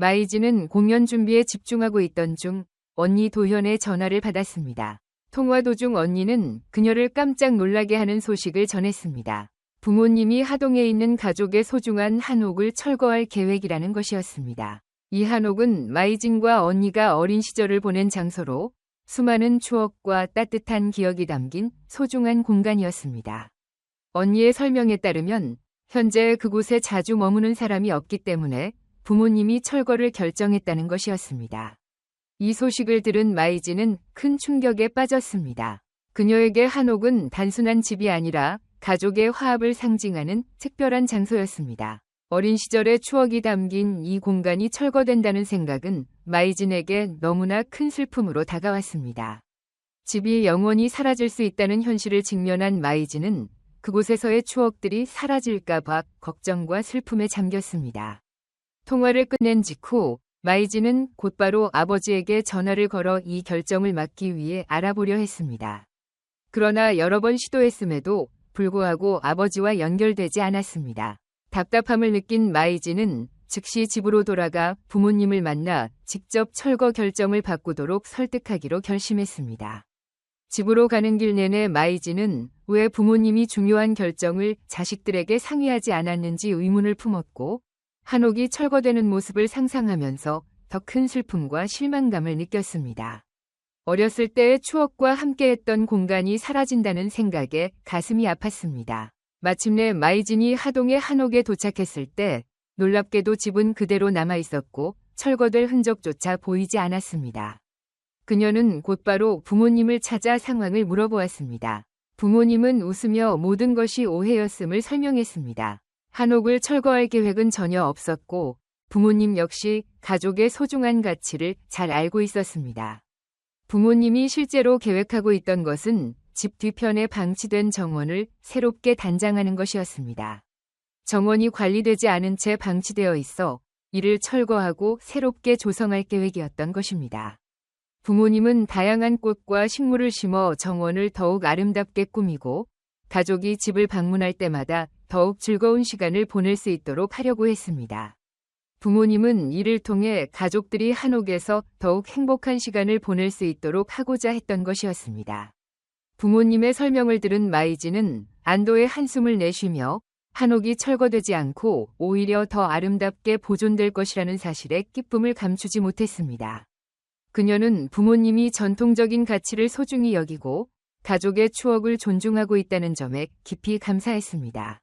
마이지는 공연 준비에 집중하고 있던 중 언니 도현의 전화를 받았습니다. 통화 도중 언니는 그녀를 깜짝 놀라게 하는 소식을 전했습니다. 부모님이 하동에 있는 가족의 소중한 한옥을 철거할 계획이라는 것이었습니다. 이 한옥은 마이진과 언니가 어린 시절을 보낸 장소로 수많은 추억과 따뜻한 기억이 담긴 소중한 공간이었습니다. 언니의 설명에 따르면 현재 그곳에 자주 머무는 사람이 없기 때문에 부모님이 철거를 결정했다는 것이었습니다. 이 소식을 들은 마이지는 큰 충격에 빠졌습니다. 그녀에게 한옥은 단순한 집이 아니라 가족의 화합을 상징하는 특별한 장소였습니다. 어린 시절의 추억이 담긴 이 공간이 철거된다는 생각은 마이진에게 너무나 큰 슬픔으로 다가왔습니다. 집이 영원히 사라질 수 있다는 현실을 직면한 마이진은 그곳에서의 추억들이 사라질까봐 걱정과 슬픔에 잠겼습니다. 통화를 끝낸 직후 마이진은 곧바로 아버지에게 전화를 걸어 이 결정을 막기 위해 알아보려 했습니다. 그러나 여러 번 시도했음에도 불구하고 아버지와 연결되지 않았습니다. 답답함을 느낀 마이지는 즉시 집으로 돌아가 부모님을 만나 직접 철거 결정을 바꾸도록 설득하기로 결심했습니다. 집으로 가는 길 내내 마이지는 왜 부모님이 중요한 결정을 자식들에게 상의하지 않았는지 의문을 품었고 한옥이 철거되는 모습을 상상하면서 더 큰 슬픔과 실망감을 느꼈습니다. 어렸을 때의 추억과 함께했던 공간이 사라진다는 생각에 가슴이 아팠습니다. 마침내 마이진이 하동의 한옥에 도착했을 때 놀랍게도 집은 그대로 남아 있었고 철거될 흔적조차 보이지 않았습니다. 그녀는 곧바로 부모님을 찾아 상황을 물어보았습니다. 부모님은 웃으며 모든 것이 오해였음을 설명했습니다. 한옥을 철거할 계획은 전혀 없었고 부모님 역시 가족의 소중한 가치를 잘 알고 있었습니다. 부모님이 실제로 계획하고 있던 것은 집 뒤편에 방치된 정원을 새롭게 단장하는 것이었습니다. 정원이 관리되지 않은 채 방치되어 있어 이를 철거하고 새롭게 조성할 계획이었던 것입니다. 부모님은 다양한 꽃과 식물을 심어 정원을 더욱 아름답게 꾸미고 가족이 집을 방문할 때마다 더욱 즐거운 시간을 보낼 수 있도록 하려고 했습니다. 부모님은 이를 통해 가족들이 한옥에서 더욱 행복한 시간을 보낼 수 있도록 하고자 했던 것이었습니다. 부모님의 설명을 들은 마이지는 안도의 한숨을 내쉬며 한옥이 철거되지 않고 오히려 더 아름답게 보존될 것이라는 사실에 기쁨을 감추지 못했습니다. 그녀는 부모님이 전통적인 가치를 소중히 여기고 가족의 추억을 존중하고 있다는 점에 깊이 감사했습니다.